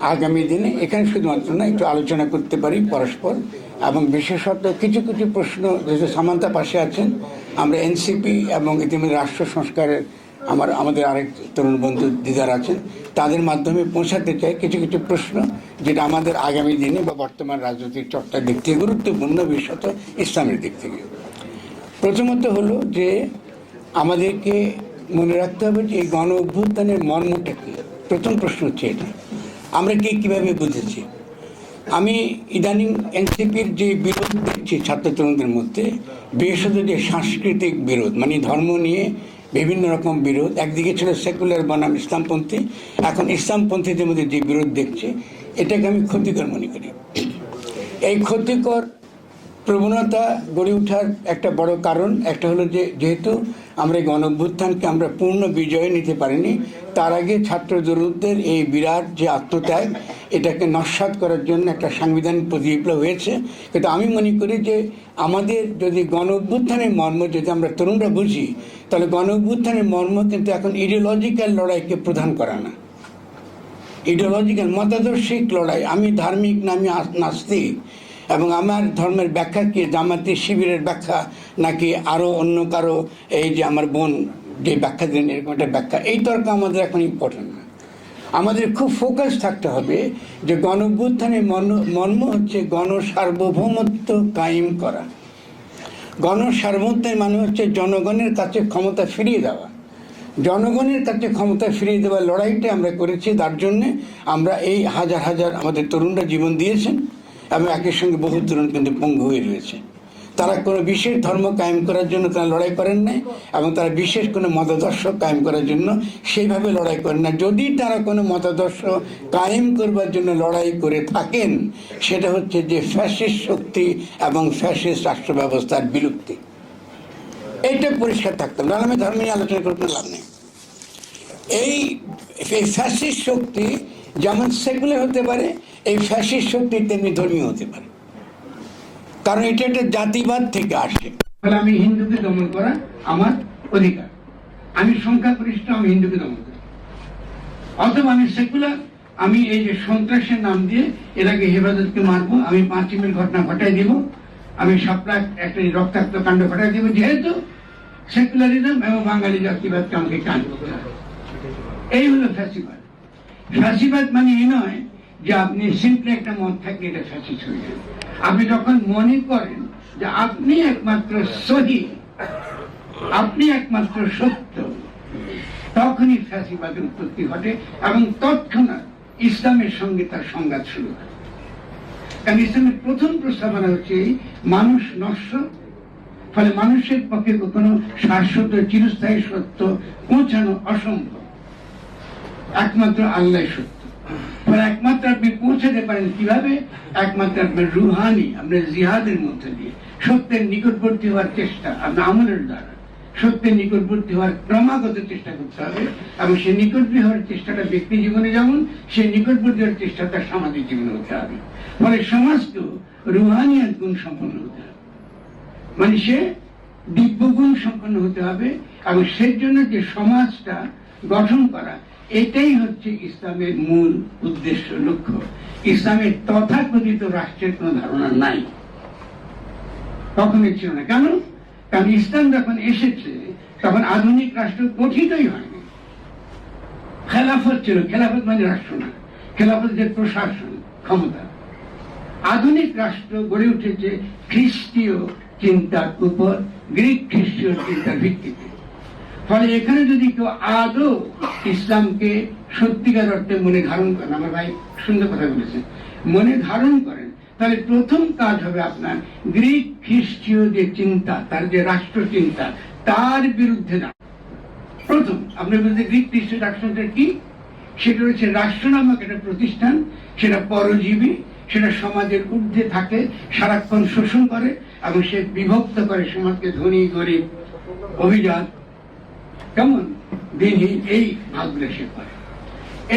আগামী দিনে এখানে শুধুমাত্র না, একটু আলোচনা করতে পারি পরস্পর। এবং বিশেষত কিছু কিছু প্রশ্ন, যেহেতু সামান্তা পাশে আছেন, আমরা এনসিপি এবং ইতিমধ্যে রাষ্ট্র সংস্কারের আমার, আমাদের আরেক তরুণ বন্ধু দিদার আছেন, তাদের মাধ্যমে পৌঁছাতে চাই কিছু কিছু প্রশ্ন, যেটা আমাদের আগামী দিনে বা বর্তমান রাজনৈতিক চর্চার দিক থেকে, গুরুত্বপূর্ণ বিশেষত ইসলামের দিক থেকে। প্রথমত হলো যে আমাদেরকে মনে রাখতে হবে যে এই গণ অভ্যুত্থানের মর্মটা কী? প্রথম প্রশ্ন হচ্ছে এটা। আমরা কে কীভাবে বুঝেছি? আমি ইদানিং এনসিপির যে বিরোধ দেখছি ছাত্র তরুণদের মধ্যে বিশেষত যে সাংস্কৃতিক বিরোধ মানে ধর্ম নিয়ে বিভিন্ন রকম বিরোধ, একদিকে ছিল সেকুলার বনাম ইসলামপন্থী, এখন ইসলামপন্থীদের মধ্যে যে বিরোধ দেখছে, এটাকে আমি ক্ষতিকর মনে করি। এই ক্ষতিকর প্রবণতা গড়ে ওঠার একটা বড় কারণ একটা হলো যে, যেহেতু আমরা এই গণঅভ্যুত্থানকে আমরা পূর্ণ বিজয় নিতে পারিনি তার আগে ছাত্র জরুরদের এই বিরাট যে আত্মত্যাগ, এটাকে নস্বাত করার জন্য একটা সাংবিধানিক প্রতিবিপ্লব হয়েছে। কিন্তু আমি মনে করি যে আমাদের যদি গণ অভ্যুত্থানের মর্ম যদি আমরা তরুণরা বুঝি, তাহলে গণ অভ্যুত্থানের মর্ম কিন্তু এখন ইডিওলজিক্যাল লড়াইকে প্রধান করা না। ইডিওলজিক্যাল মতাদর্শিক লড়াই। আমি ধার্মিক না, আমি নাস্তিক। এবং আমার ধর্মের ব্যাখ্যা কি? জামাতি শিবিরের ব্যাখ্যা নাকি আরও অন্য কারও? এই যে আমার বোন যে ব্যাখ্যা দিলেন, এরকম একটা ব্যাখ্যা। এই তর্ক আমাদের এখন ইম্পর্টেন্ট না। আমাদের খুব ফোকাস থাকতে হবে যে গণ অভ্যুত্থানের মর্ম হচ্ছে গণ সার্বভৌমত্ব কায়েম করা। গণ সার্বভৌমত্বের মানে হচ্ছে জনগণের কাছে ক্ষমতা ফিরিয়ে দেওয়া। জনগণের কাছে ক্ষমতা ফিরিয়ে দেওয়ার লড়াইটা আমরা করেছি, তার জন্যে আমরা এই হাজার হাজার আমাদের তরুণরা জীবন দিয়েছেন এবং একই সঙ্গে বহু তরুণ কিন্তু পঙ্গু হয়ে রয়েছে। তারা কোনো বিশেষ ধর্ম কায়েম করার জন্য তারা লড়াই করেন নাই এবং তারা বিশেষ কোনো মতাদর্শ কায়েম করার জন্য সেইভাবে লড়াই করেন না যদি তারা কোনো মতাদর্শ কায়েম করবার জন্য লড়াই করে থাকেন, সেটা হচ্ছে যে ফ্যাসিস্ট শক্তি এবং ফ্যাসিস্ট রাষ্ট্র ব্যবস্থার বিলুপ্তি। এইটা পরিষ্কার থাকতাম নাহলে আমি ধর্ম নিয়ে আলোচনা করতে লাভ নেই। এই ফ্যাসিস্ট শক্তি যেমন সেকুলার হতে পারে, এই ফ্যাসিস্ট শক্তি তেমনি ধর্মীয় হতে পারে। কারণ এটা একটা জাতিবাদ থেকে আসে। আমি হিন্দুকে দমন করা আমার অধিকার। আমি সংখ্যাগরিষ্ঠ, আমি হিন্দুকে দমন করি। অথবা আমি সেকুলার, আমি এই যে সন্ত্রাসের নাম দিয়ে এটাকে হেফাজতকে মারবো, আমি পাঁচিমের ঘটনা ঘটাই দিব, আমি সাপলা একটা রক্তাক্ত কাণ্ড ঘটাই দিব, যেহেতু সেকুলারিজম এবং বাঙালি জাতিবাদকে আমাকে কান করতে এই হলো ফ্যাসিবাদ। ফ্যাসিবাদ মানে এই নয় যে আপনি সিম্পলি একটা মত থাকলে এটা ফ্যাসিস হয়ে যাবে। আপনি যখন মনে করেন যে আপনি একমাত্র সহি, আপনি একমাত্র সত্য, তখনই ফ্যাসিবাদের উৎপত্তি ঘটে এবং তৎক্ষণাৎ ইসলামের সঙ্গে তার সংঘাত শুরু হয়। কারণ ইসলামের প্রথম প্রস্তাবনা হচ্ছে মানুষ নশ্বর ফলে মানুষের পক্ষে কোনো শাশ্বত চিরস্থায়ী সত্য পৌঁছানো অসম্ভব। একমাত্র আল্লাহ সত্য। একমাত্র আপনি পৌঁছাতে পারেন কীভাবে? একমাত্র আপনার রুহানি, আপনার জিহাদের মধ্যে দিয়ে। সত্যের নিকটবর্তী হওয়ার চেষ্টা, আপনার আমলের দ্বারা। সত্যের নিকটবর্তী হওয়ার ক্রমাগত চেষ্টা করতে হবে। এবং সেই নিকটবর্তী হওয়ার চেষ্টাটা ব্যক্তি জীবনে যেমন সেই নিকটবর্তী হওয়ার চেষ্টা তার সামাজিক জীবনে হতে হবে। ফলে সমাজকেও রুহানিয়াত গুণ সম্পন্ন হতে হবে। মানে সে দিব্যগুণ সম্পন্ন হতে হবে। এবং সেই জন্য যে সমাজটা গঠন করা এটাই হচ্ছে ইসলামের মূল উদ্দেশ্য, লক্ষ্য। ইসলামের তথাকথিত রাষ্ট্রের কোনো ধারণা নাই। কখনোই ছিল না। কেন? কারণ ইসলাম যখন এসেছে, তখন আধুনিক রাষ্ট্র গঠিতই হয়নি। খেলাফত ছিল। খেলাফত মানে রাষ্ট্র না। খেলাফত যে প্রশাসন, ক্ষমতা। আধুনিক রাষ্ট্র গড়ে উঠেছে খ্রিস্টীয় চিন্তার উপর, গ্রিক খ্রিস্টীয় চিন্তার ভিত্তিতে। ফলে এখানে যদি কেউ আদৌ ইসলামকে সত্যিকার অর্থে মনে ধারণ করেন। আমার ভাই সুন্দর কথা বলেছেন মনে ধারণ করেন। তাহলে প্রথম কাজ হবে আপনার গ্রিক খ্রিস্টীয় যে চিন্তা, তার যে রাষ্ট্র চিন্তা, তার বিরুদ্ধে না। প্রথম, আপনার বিরুদ্ধে গ্রিক খ্রিস্টীয় রাষ্ট্রটা কি? সেটা হচ্ছে রাষ্ট্র নামক একটা প্রতিষ্ঠান। সেটা পরজীবী, সেটা সমাজের ঊর্ধ্বে থাকে, সারাক্ষণ শোষণ করে এবং সে বিভক্ত করে সমাজকে ধনী, গরিব, অভিজাত। কেমন? দিনহীন এই ভাগগুলো সে করে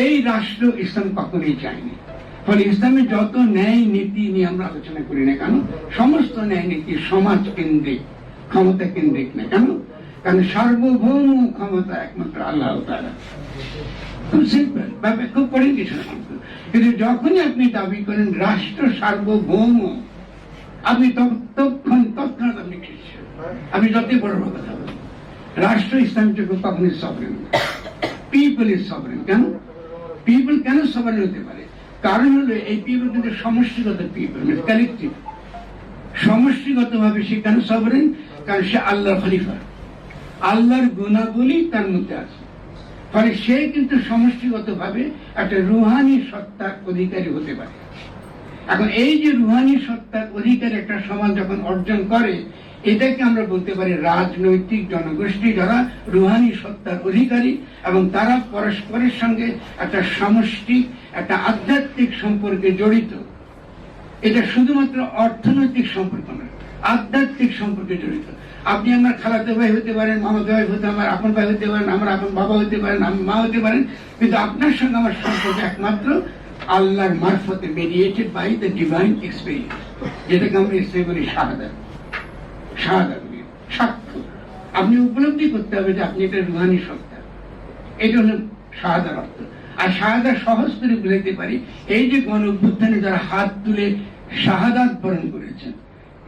এই রাষ্ট্র ইসলাম কখনোই চায়নি। ফলে ইসলামের যত ন্যায় নীতি নিয়ে আমরা আলোচনা করি না কেন, সমস্ত ন্যায় নীতি সমাজ কেন্দ্রিক, ক্ষমতা কেন্দ্রিক না কেন? কারণ সার্বভৌম ক্ষমতা একমাত্র আল্লাহ তারা খুব সিম্পল খুব কঠিন কিছু না কিন্তু। যখনই আপনি দাবি করেন রাষ্ট্র সার্বভৌম, আপনি ততক্ষণ তৎক্ষণাৎ আপনি খ্রিস্টান আমি যতই বড় কথা রাষ্ট্র ইসলাম যোগ্য কখনই সবরেন পিপল ইজ সবরেন কেন? পিপল কেন সবরেন হতে পারে? কারণ হলো এই পিপল কিন্তু সমষ্টিগত পিপল কালেকটিভ সমষ্টিগত ভাবে সে কেন সবরেন কারণ সে আল্লাহর খলিফা। আল্লাহর গুণাবলী তার মধ্যে আছে। ফলে সে কিন্তু সমষ্টিগত ভাবে একটা রুহানি সত্তার অধিকারী হতে পারে। এখন এই যে রুহানি সত্তার অধিকার একটা সমাজ যখন অর্জন করে, এটাকে আমরা বলতে পারি রাজনৈতিক জনগোষ্ঠী যারা রুহানি সত্তার অধিকারী এবং তারা পরস্পরের সঙ্গে একটা সমষ্টি, একটা আধ্যাত্মিক সম্পর্কে জড়িত। এটা শুধুমাত্র অর্থনৈতিক সম্পর্ক নয়, আধ্যাত্মিক সম্পর্কে জড়িত। আপনি আমার খালাতো ভাই হতে পারেন, মামাতো ভাই হতে, আমার আপন ভাই হতে পারেন, আমার আপন বাবা হতে পারেন আমি মা হতে পারেন, কিন্তু আপনার সঙ্গে আমার সম্পর্ক একমাত্র আল্লাহর মারফতে mediated by the divine experience যেটাকে আমরা ইসলামে বলি শাহাদা শাহাদা বলি। সাক্ষ্য আপনি উপলব্ধি করতে হবে যে আপনি এটা রুহানি সত্তা। এটা হলো শাহাদার অর্থ। আর শাহাদা সহজ করে বুঝাইতে পারি, এই যে গণ অভ্যুত্থানে যারা হাত তুলে শাহাদাত বরণ করেছেন,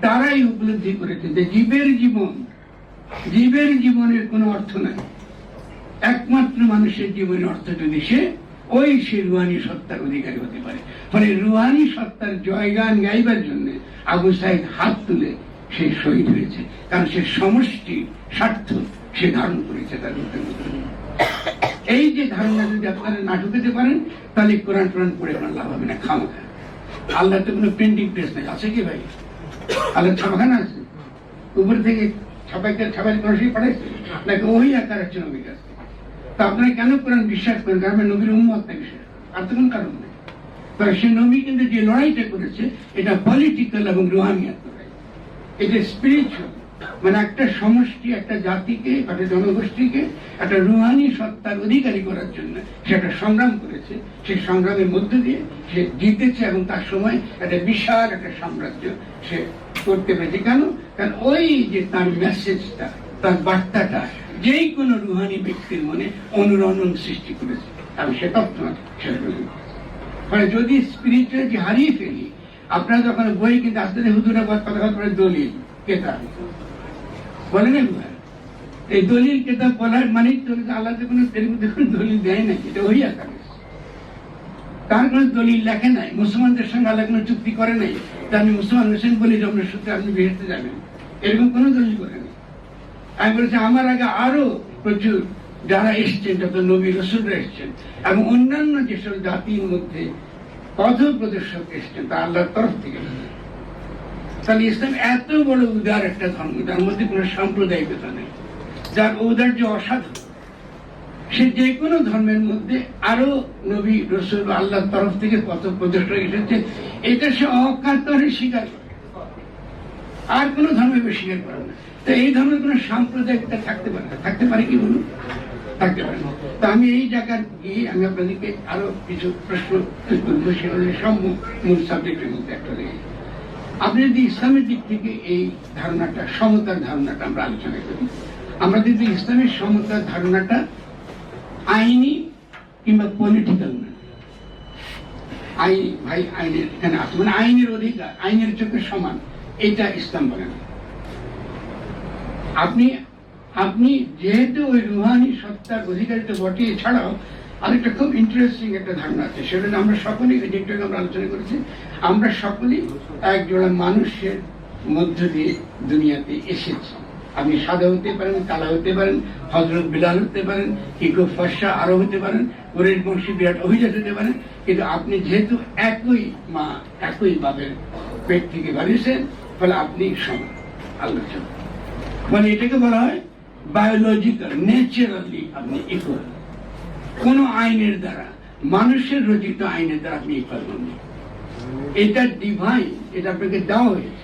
তারাই উপলব্ধি করেছেন যে জীবের জীবন, জীবের জীবনের কোনো অর্থ নাই। একমাত্র মানুষের জীবনের অর্থ যদি সে ওই সে রুহানি সত্তার অধিকারী হতে পারে। ফলে রুহানি সত্তার জয়গান গাইবার জন্য আবু সাইদ হাত তুলে সে শহীদ হয়েছে। কারণ সে সমষ্টি স্বার্থ সে ধারণ করেছে তার। এই যে ধারণা যদি আপনারা না ঢুকাতে পারেন, তাহলে কোরআন টোরআন পড়ে আপনার লাভ হবে না, খামাখা। আল্লাহ তো কোনো প্রিন্টিং প্রেস নেই। আছে কি ভাই? আল্লাহ ছাপাখানা আছে? উপর থেকে ছাপাইতে ছাপাই মানুষই পাঠাইছে? নাকি ওই আকার হচ্ছে নবীর কাছে? তা আপনারা কেন কোরআন বিশ্বাস করেন? কারণ নবীর উম্মত না বিশ্বাস আর তো কোনো কারণ নেই। তবে সে নবী কিন্তু যে লড়াইটা করেছে, এটা পলিটিক্যাল এবং রুহানিয়াত এটা স্পিরিচুয়াল মানে একটা সমষ্টি, একটা জাতিকে, একটা জনগোষ্ঠীকে, একটা রুহানি সত্তার অধিকারী করার জন্য সে একটা সংগ্রাম করেছে। সেই সংগ্রামের মধ্য দিয়ে সে জিতেছে এবং তার সময় একটা বিশাল একটা সাম্রাজ্য সে করতে পেরেছে। কেন? কারণ ওই যে তার মেসেজটা তার বার্তাটা যেই কোনো রুহানি ব্যক্তির মনে অনুরণন সৃষ্টি করেছে। আমি সেটা করেছে। ফলে যদি স্পিরিচুয়ালিটি হারিয়ে ফেলি, আপনারা যখন বই কিন্তু আস্তে হুজুরা কথা বলে দলিল, কেতাব? বলে না এই দলিল, কেতাব বলার মানে তো কোনো এর মধ্যে কোনো দলিল দেয় না এটা ওই আকার। তার কোনো দলিল লেখে নাই, মুসলমানদের সঙ্গে আল্লাহ কোনো চুক্তি করে নাই তা আমি মুসলমান হোসেন বলি যে আপনার সূত্রে আপনি বেরোতে যাবেন। এরকম কোনো দলিল করে নাই। আমি বলেছি, আমার আগে আরও প্রচুর যারা এসছেন যত নবী রসুলরা এসছেন এবং অন্যান্য যেসব জাতির মধ্যে পথ প্রদর্শক এসছেন, তা আল্লাহর তরফ থেকে। তাহলে ইসলাম এত বড় উদার একটা ধর্ম, যার মধ্যে কোনো সাম্প্রদায়িকতা নেই, যার ঔদার্য অসাধু। সে যে কোনো ধর্মের মধ্যে আরও নবী রসুল আল্লাহর তরফ থেকে পথ প্রদর্শক এসেছে, এটা সে অকাতরে স্বীকার করে। আর কোন ধর্মে স্বীকার করে না। তো এই ধর্মের কোন সাম্প্রদায়িকতা থাকতে পারে থাকতে পারে কি বলুন? থাকতে পারে না। তো আমি এই জায়গার গিয়ে আমি আপনাদেরকে আরও কিছু প্রশ্ন করব, সেটা মূল সাবজেক্টের মধ্যে একটা লেগে আপনি যদি ইসলামের দিক থেকে এই ধারণাটা, সমতার ধারণাটা আমরা আলোচনা করি, আমরা যদি ইসলামের সমতার ধারণাটা আইনি কিংবা পলিটিক্যাল না। আইন, ভাই, আইনের এখানে আছে। মানে আইনের অধিকার, আইনের চোখে সমান। এটা ইসলাম বলে না। আপনি আপনি যেহেতু ওই রুহানি সত্তার অধিকারিত বটে, এছাড়াও আরেকটা খুব ইন্টারেস্টিং একটা ধারণা আছে, সেটা আমরা সকলেই যেটাকে আমরা আলোচনা করেছি আমরা সকলেই এক জোড়া মানুষের মধ্য দিয়ে দুনিয়াতে এসেছি আপনি সাদা হতে পারেন, কালা হতে পারেন হজরত বিলাল হতে পারেন, ইকো ফর্সা আরও হতে পারেন গরিব বংশী বিরাট অভিজাত হতে পারেন, কিন্তু আপনি যেহেতু একই মা একই বাবের পেট থেকে বাড়িয়েছেন ফলে আপনি সমান সমান। মানে এটাকে বলা হয় বায়োলজিক্যাল ন্যাচারালি আপনি ইকুয়াল কোন আইনের দ্বারা, মানুষের রচিত আইনের দ্বারা আপনি ইকুয়াল হন এটা ডিভাইন এটা আপনাকে দেওয়া হয়েছে।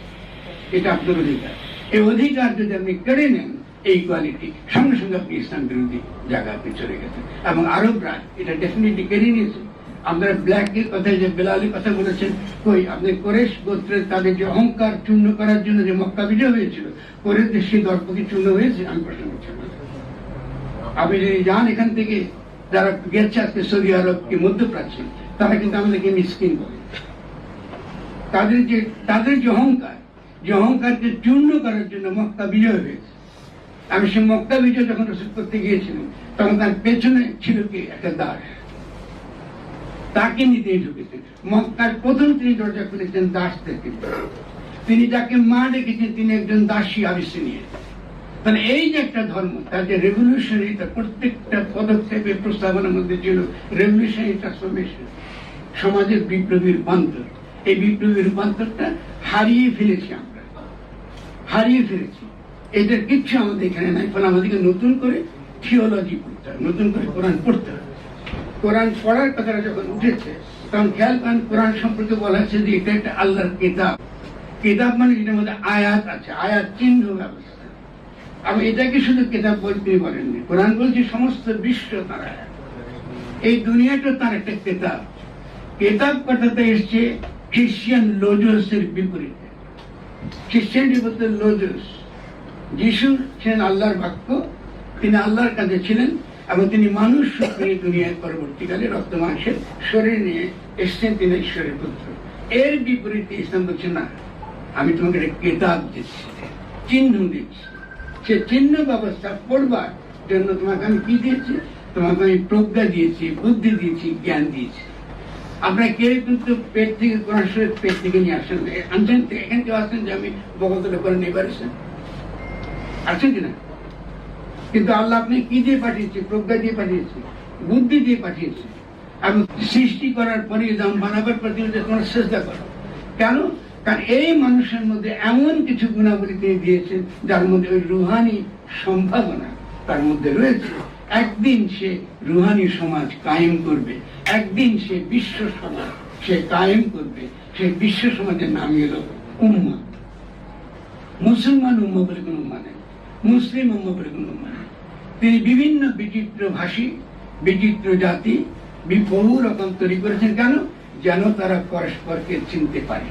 এটা আপনার অধিকার। এই অধিকার যদি আপনি কেড়ে নেন, এই কোয়ালিটি সঙ্গে সঙ্গে আপনি ইসলাম বিরোধী জায়গায় আপনি চলে গেছেন। এবং আরবরা এটা ডেফিনেটলি কেড়ে নিয়েছে। আমরা ব্ল্যাকের কথা যে বেলালের কথা বলেছেন, কই আপনি কোরেশ গোত্রের তাদের যে অহংকার চূর্ণ করার জন্য যে মক্কা বিজয় হয়েছিল, কোরেশ সেই দর্প কি চূর্ণ হয়েছে, আমি প্রশ্ন করছি আপনি যদি যান এখান থেকে, যারা গেছে আজকে সৌদি আরব কি মধ্যপ্রাচ্যে, তারা কিন্তু আমাদেরকে মিসকিন করে। তাদের যে তাদের যে অহংকার, যে অহংকারকে চূর্ণ করার জন্য মক্কা বিজয় হয়েছে। আমি সে মক্কা বিজয় যখন রসুল করতে গিয়েছিলাম তখন তার পেছনে ছিল কি? একটা দাস তাকে নিতে ঢুকেছেন মক্কার প্রথম তিনি দরজা খুলেছেন দাস থেকে। তিনি যাকে মা ডেকেছেন, তিনি একজন দাসী আবিসিনিয়ে মানে এই যে একটা ধর্ম, তার যে রেভলিউশনারি তার প্রত্যেকটা পদক্ষেপের প্রস্তাবনার মধ্যে ছিল রেভলিউশনারি ট্রান্সফরমেশন সমাজের বিপ্লবী রূপান্তর এই বিপ্লবী রূপান্তরটা হারিয়ে ফেলেছি আমরা। হারিয়ে ফেলেছি। এটার কিচ্ছু আমাদের এখানে নাই, ফলে আমাদেরকে নতুন করে থিওলজি পড়তে নতুন করে কোরআন পড়তে কোরআন পড়ার কথাটা যখন উঠেছে, তখন খেয়াল করেন কোরআন সম্পর্কে বলা হচ্ছে যে এটা একটা আল্লাহর কিতাব। কিতাব মানে যেটার মধ্যে আয়াত আছে, আয়াত চিহ্ন ব্যবস্থা। আমি এটাকে শুধু কিতাব বলতে বলেননি, কোরআন বলছে সমস্ত বিশ্ব তার আয়াত। এই দুনিয়াটা তার একটা কিতাব। কিতাব কথাতে এসছে খ্রিস্টিয়ান লোজসের বিপরীতে। খ্রিস্টিয়ানটি বলতে লোজস। যিশু ছিলেন আল্লাহর বাক্য তিনি আল্লাহর কাছে ছিলেন। এবং তিনি মানুষ এই দুনিয়ায় পরবর্তীকালে রক্ত মাংসের শরীর নিয়ে এসছেন, তিনি ঈশ্বরের পুত্র। এর বিপরীতে ইসলাম বলছে, না, আমি তোমাকে একটা কেতাব দিচ্ছি, চিহ্ন দিচ্ছি। সে চিহ্ন ব্যবস্থা পড়বার জন্য তোমাকে আমি কি দিয়েছি? তোমাকে আমি প্রজ্ঞা দিয়েছি, বুদ্ধি দিয়েছি, জ্ঞান দিয়েছি। আপনারা কেউ কিন্তু পেট থেকে শরীফ পেট থেকে নিয়ে আসেন আনছেন, এখান থেকে আসেন যে আমি বকতলে করে নিয়ে পারছেন আছেন কিনা কিন্তু আল্লাহ আপনি কি দিয়ে পাঠিয়েছে? প্রজ্ঞা দিয়ে পাঠিয়েছে, বুদ্ধি দিয়ে পাঠিয়েছে। এবং সৃষ্টি করার পরে যেমন বানাবার প্রতি তোমার চেষ্টা করো। কেন? কারণ এই মানুষের মধ্যে এমন কিছু গুণাবলী তিনি দিয়েছেন, যার মধ্যে ওই রুহানি সম্ভাবনা তার মধ্যে রয়েছে। একদিন সে রুহানি সমাজ কায়েম করবে, একদিন সে বিশ্ব সমাজ সে কায়েম করবে, সে বিশ্ব সমাজের নাম এলো উম্মা মুসলমান উম্মা বলে কোনো নেই। মুসলিম উম্মা বলে কোনো নেই। তিনি বিভিন্ন বিচিত্র ভাষী, বিচিত্র জাতি বহু রকম তৈরি করেছেন কেন? যেন তারা পরস্পরকে চিনতে পারে।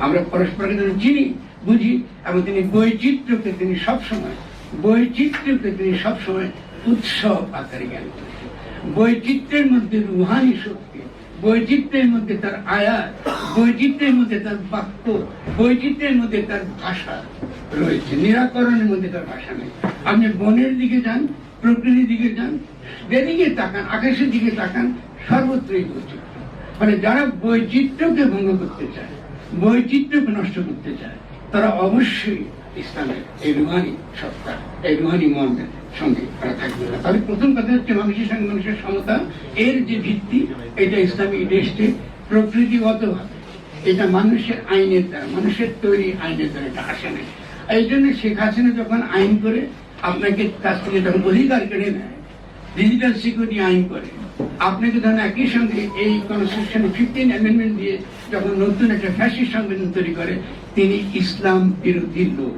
আমরা পরস্পরকে যেন চিনি, বুঝি, এবং তিনি বৈচিত্র্যকে তিনি সবসময়, বৈচিত্র্যকে তিনি সবসময় উৎসব আকারে জ্ঞান করেছেন। বৈচিত্র্যের মধ্যে রুহানি শক্তি বৈচিত্র্যের মধ্যে তার আয়াত বৈচিত্র্যের মধ্যে তার বাক্য বৈচিত্র্যের মধ্যে তার ভাষা রয়েছে। নিরাকরণের মধ্যে তার ভাষা নেই। আপনি বনের দিকে যান, প্রকৃতির দিকে যান, যেদিকে তাকান, আকাশের দিকে তাকান, সর্বত্রই বৈচিত্র্য মানে যারা বৈচিত্র্যকে ভঙ্গ করতে চায় বৈচিত্র্যকে নষ্ট করতে চায়, তারা অবশ্যই ইসলামের এই রুহানি সত্তা, এই রুহানি মর্মের সঙ্গে তারা থাকবে না। তাহলে প্রথম কথা হচ্ছে মানুষের সঙ্গে মানুষের সমতা এর যে ভিত্তি, এটা ইসলামী দেশকে প্রকৃতিগতভাবে এটা মানুষের আইনের দ্বারা, মানুষের তৈরি আইনের দ্বারা এটা আসে না এই জন্য শেখ হাসিনা যখন আইন করে, আপনাকে কাছ থেকে যখন অধিকার কেড়ে নেয় ডিজিটাল সিকিউরিটি আইন করে আপনাকে ধরেন একই সঙ্গে এই কনস্টিটিউশন ফিফটিন অ্যামেন্ডমেন্ট দিয়ে যখন নতুন একটা ফ্যাসিস্ট সংবিধান তৈরি করে, তিনি ইসলাম বিরোধী লোক।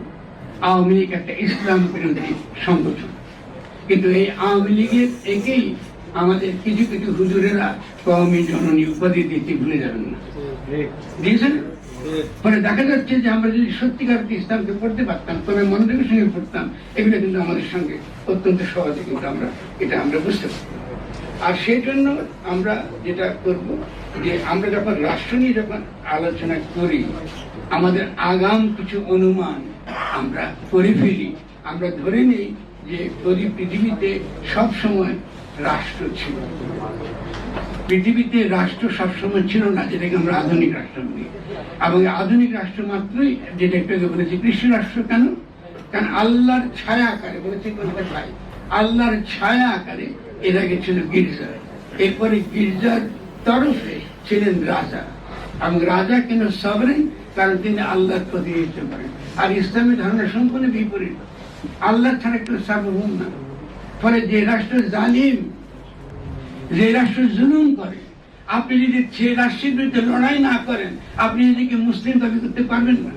আওয়ামী লীগ একটা ইসলাম বিরোধী সংগঠন। কিন্তু এই আওয়ামী লীগের একেই আমাদের কিছু কিছু হুজুরেরা কওমি জননী উপাধি দিতে ভুলে যাবেন না। দিয়েছেন? ফলে দেখা যাচ্ছে যে আমরা যদি সত্যিকার ইসলামকে পড়তে পারতাম, তবে মনোযোগের সঙ্গে পড়তাম, এগুলো কিন্তু আমাদের সঙ্গে অত্যন্ত সহজে কিন্তু আমরা, এটা আমরা বুঝতে পারতাম। আর সেই জন্য আমরা যেটা করব যে আমরা যখন রাষ্ট্র নিয়ে যখন আলোচনা করি, আমাদের আগাম কিছু অনুমান আমরা করে ফেলি। আমরা ধরে নিই যে পৃথিবীতে সব সময় রাষ্ট্র ছিল পৃথিবীতে রাষ্ট্র সবসময় ছিল না, যেটাকে আমরা আধুনিক রাষ্ট্র বলি। এবং আধুনিক রাষ্ট্র মাত্রই যেটা একটু বলেছি কৃষ্ণ রাষ্ট্র কেন? কারণ আল্লাহর ছায়া আকারে, বলেছি ভাই? আল্লাহর ছায়া আকারে এর আগে ছিল গির্জা। এরপরে গির্জার তরফে ছিলেন রাজা। এবং রাজা কেন সবরেন কারণ তিনি আল্লাহর প্রতিনিধিত্ব করেন। আর ইসলামী ধারণা সম্পূর্ণ বিপরীত। আল্লাহ ছাড়া কেউ সার্বভৌম না। ফলে যে রাষ্ট্র জালিম, যে রাষ্ট্র জুলুম করে, আপনি যদি সে রাষ্ট্রের বিরুদ্ধে লড়াই না করেন, আপনি নিজেকে মুসলিম দাবি করতে পারবেন না?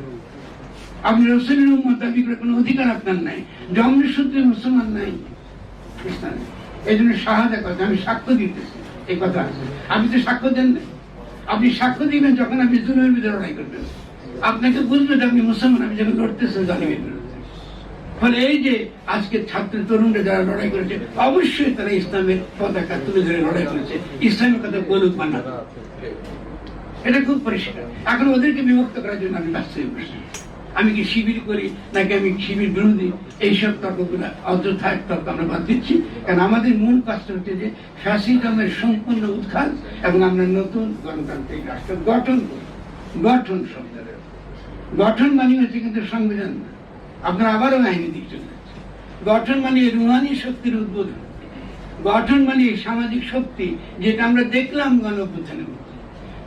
আপনি রসুলের উম্মত দাবি করে কোনো অধিকার আপনার নাই জন্ম সূত্রে মুসলমান নাই। এই জন্য শাহাদা কথা, আমি সাক্ষ্য দিতেছি, এই কথা আছে। আপনি তো সাক্ষ্য দেন না আপনি সাক্ষ্য দিবেন যখন আপনি জুলুমের বিরুদ্ধে লড়াই করবেন। আপনাকে বুঝবে যে আপনি মুসলমান, আমি যখন লড়তেছেন জালিমের বিরুদ্ধে। ফলে এই যে আজকে ছাত্র তরুণরা যারা লড়াই করেছে, অবশ্যই তারা ইসলামের পতাকা তুলে ধরে লড়াই করেছে। ইসলামের কথা বলুক এটা খুব পরিষ্কার। এখন ওদেরকে বিভক্ত করার জন্য আমি ব্যস্ত হয়ে বসছি আমি কি শিবির করি, নাকি আমি শিবির বিরোধী? এইসব তর্কগুলো অযথা তর্ক আমরা বাদ দিচ্ছি। কারণ আমাদের মূল কাজটা হচ্ছে যে ফ্যাসিজমের সম্পূর্ণ উৎখাত এবং আমরা নতুন গণতান্ত্রিক রাষ্ট্র গঠন করি। গঠন শব্দের গঠন মানে হচ্ছে কিন্তু সংবিধান। না আপনারা আবারও আইনি দিক চলে। গঠন মানে রুহানি শক্তির উদ্বোধন। গঠন মানে সামাজিক শক্তি যেটা আমরা দেখলাম গণ অভ্যুত্থানের মধ্যে।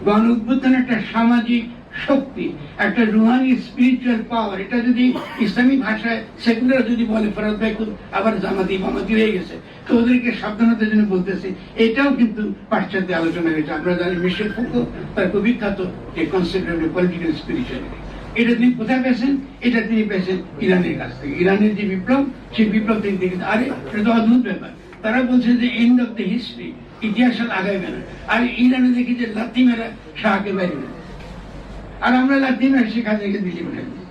গণ অভ্যুত্থান একটা সামাজিক শক্তি, একটা রুহানি স্পিরিচুয়াল পাওয়ার এটা যদি ইসলামী ভাষায় সেকুলার যদি বলে, ফরাদ ভাই আবার জামাতি মামাতি হয়ে গেছে। তো ওদেরকে সাবধানতার জন্য বলতেছি, এটাও কিন্তু পাশ্চাত্য আলোচনা হয়েছে আমরা জানি মিশেল ফুকো, তার বিখ্যাত যে কনসেপ্ট পলিটিক্যাল স্পিরিচুয়ালিটি এটা তিনি কোথায় পেয়েছেন? এটা তিনি পেয়েছেন ইরানের কাছ থেকে। ইরানের যে বিপ্লব, সেই বিপ্লব তিনি দেখেছেন। আরে, এটা তো অদ্ভুত ব্যাপার। তারা বলছে যে এন্ড অফ দ্য হিস্ট্রি ইতিহাস আগাইবে না। আর ইরানে দেখি যে লাতিমেরা শাহকে বাইরে আর আমরা লাতিমেরা সেখান থেকে দিল্লি পাঠাই।